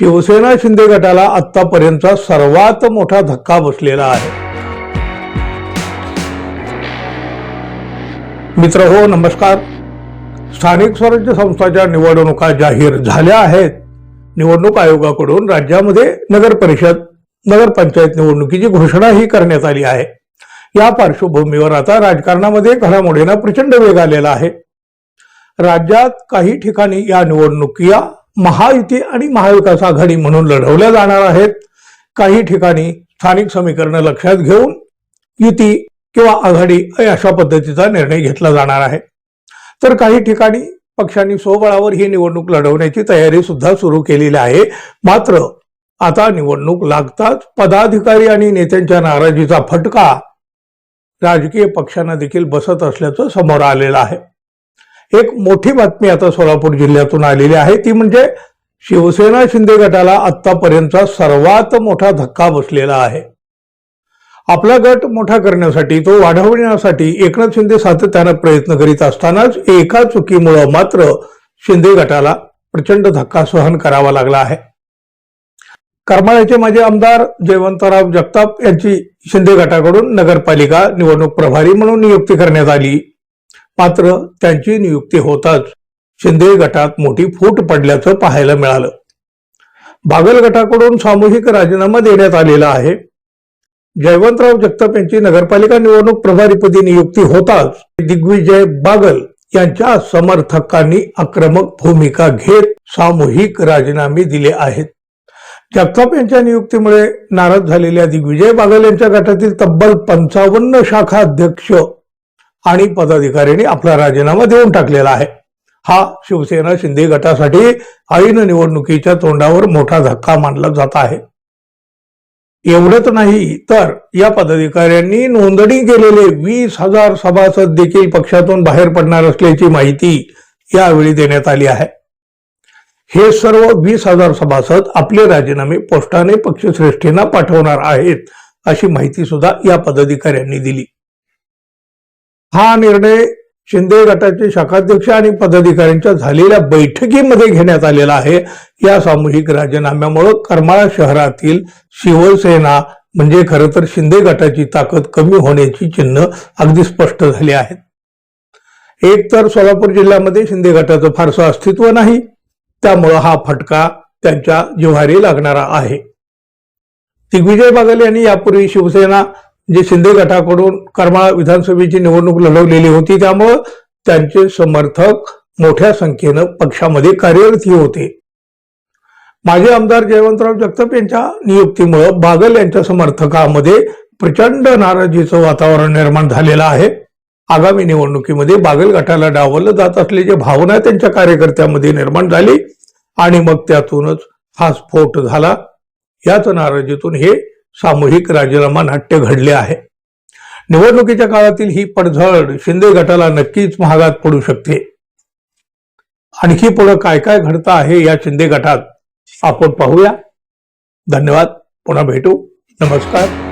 शिवसेना शिंदे गटाला आतापर्यंतचा सर्वात मोठा धक्का बसलेला आहे. मित्र हो नमस्कार. स्थानिक स्वराज्य संस्थाच्या निवडणुका जाहीर झाल्या आहेत. निवडणूक आयोगाकडून राज्यामध्ये नगर परिषद नगरपंचायत निवडणुकीची घोषणाही करण्यात आली आहे. या पार्श्वभूमीवर आता राजकारणामध्ये घडामोडींना प्रचंड वेग आलेला आहे. राज्यात काही ठिकाणी या निवडणुकीया महायुती आणि महाविकास आघाडी म्हणून लढवल्या जाणार आहेत. काही ठिकाणी स्थानिक समीकरणं लक्षात घेऊन युती किंवा आघाडी अशा पद्धतीचा निर्णय घेतला जाणार आहे. तर काही ठिकाणी पक्षांनी स्वबळावर ही निवडणूक लढवण्याची तयारी सुद्धा सुरू केलेली आहे. मात्र आता निवडणूक लागताच पदाधिकारी आणि नेत्यांच्या नाराजीचा फटका राजकीय पक्षांना देखील बसत असल्याचं समोर आलेलं आहे. एक मोठी बातमी आता सोलापूर जिल्ह्यातून आलेली आहे. ती म्हणजे शिवसेना शिंदे गटाला आतापर्यंतचा सर्वात मोठा धक्का बसलेला आहे. आपला गट मोठा करण्यासाठी तो वाढवण्यासाठी एकनाथ शिंदे सातत्यानं प्रयत्न करीत असतानाच एका चुकीमुळं मात्र शिंदे गटाला प्रचंड धक्का सहन करावा लागला आहे. करमाळ्याचे माजी आमदार जयवंतराव जगताप यांची शिंदे गटाकडून नगरपालिका निवडणूक प्रभारी म्हणून नियुक्ती करण्यात आली. मात्र त्यांची नियुक्ती होताच शिंदे गटात मोठी फूट पडल्याचं पाहायला मिळालं. बागल गटाकडून सामूहिक राजीनामा देण्यात आलेला आहे. जयवंतराव जगताप यांची नगरपालिका निवडणूक प्रभारीपदी नियुक्ती होताच दिग्विजय बागल यांच्या समर्थकांनी आक्रमक भूमिका घेत सामूहिक राजीनामे दिले आहेत. जगताप यांच्या नियुक्तीमुळे नाराज झालेल्या दिग्विजय बागल यांच्या गटातील तब्बल पंचावन्न शाखा अध्यक्ष आणि पदाधिकाऱ्यांनी आपला राजीनामा देऊन टाकलेला आहे. हा शिवसेना शिंदे गटासाठी ऐन निवडणुकीच्या तोंडावर मोठा धक्का मानला जात आहे. एवढंच नाही तर या पदाधिकाऱ्यांनी नोंदणी केलेले वीस हजार सभासद देखील पक्षातून बाहेर पडणार असल्याची माहिती यावेळी देण्यात आली आहे. हे सर्व वीस हजार सभासद आपले राजीनामे पोस्टाने पक्षश्रेष्ठींना पाठवणार आहेत अशी माहिती सुद्धा या पदाधिकाऱ्यांनी दिली. हा निर्णय शिंदे गटाचे शाखाध्यक्ष आणि पदाधिकाऱ्यांच्या झालेल्या बैठकीमध्ये घेण्यात आलेला आहे. या सामूहिक राजीनाम्यामुळे करमाळा शहरातील शिवसेना म्हणजे खरं तर शिंदे गटाची ताकद कमी होण्याची चिन्ह अगदी स्पष्ट झाली आहेत. एक तर सोलापूर जिल्ह्यामध्ये शिंदे गटाचं फारसं अस्तित्व नाही. त्यामुळं हा फटका त्यांच्या जिव्हारी लागणारा आहे. दिग्विजय बागल यांनी यापूर्वी शिवसेना जे शिंदे गटाकडून करमाळा विधानसभेची निवडणूक लढवलेली होती त्यामुळं त्यांचे समर्थक मोठ्या संख्येनं पक्षामध्ये कार्यरत होते. माजी आमदार जयवंतराव जगताप यांच्या नियुक्तीमुळं बागल यांच्या समर्थकामध्ये प्रचंड नाराजीचं वातावरण निर्माण झालेलं आहे. आगामी निवडणुकीमध्ये बागल गटाला डावललं जात असल्याची भावना त्यांच्या कार्यकर्त्यांमध्ये निर्माण झाली आणि मग त्यातूनच हा स्फोट झाला. याच नाराजीतून हे सामूहिक राजीनामा नाट्य घडले आहे. निवडणुकीच्या काळातील ही पडझड शिंदे गटाला नक्कीच महागात पडू शकते. आणखी पुढे काय काय घडतं आहे या शिंदे गटात आपण पाहूया. धन्यवाद. पुन्हा भेटू. नमस्कार.